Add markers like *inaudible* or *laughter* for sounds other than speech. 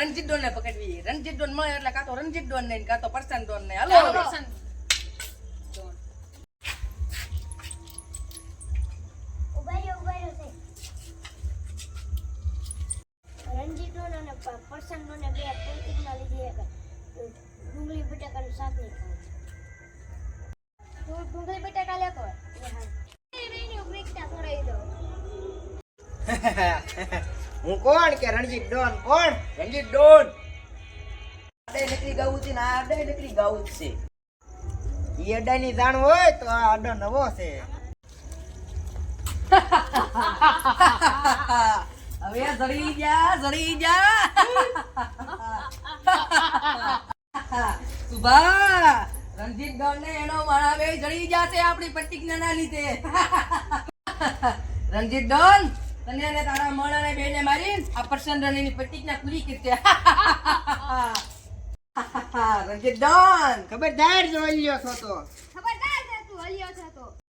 Ranjit Don ને પકડવી Ranjit Don મળે એટલે કાં તો રણજીત ડોન ને કાં તો પરસાન ડોન ને હાલો સાહેબ. રણજીતોને અને પ- પરસનોને બે પોલિટિકના લીધે એક, અ, ડુંગળી બટાકાનું શાક નહીં ખાવું. તું ડુંગળી બટાકા. એ રહીને દો. *laughs* *laughs* હું કોણ કે રણજીત ડોન કોણ? રણજીત ડોન. આડે નીકળી ગયું છે ને આ નીકળી ગયું છે. અડાની જાણ હોય તો આ અડો નવો છે. *laughs* હવે જડી જા જડી જા *laughs* સુભા, રણજીત ડોન ને એનો માણાવે જડી જા છે આપણી પ્રતિજ્ઞાના લીધે. *laughs* રણજીત ડોન તને તારા અને બેને મારી આ પ્રસન્ન રણીની પ્રતિજ્ઞા પૂરી કરશે *laughs* રંજિત ડોન ખબરદાર જો અલ્યો છો તો. ખબરદાર તું હલ્યો છો તો.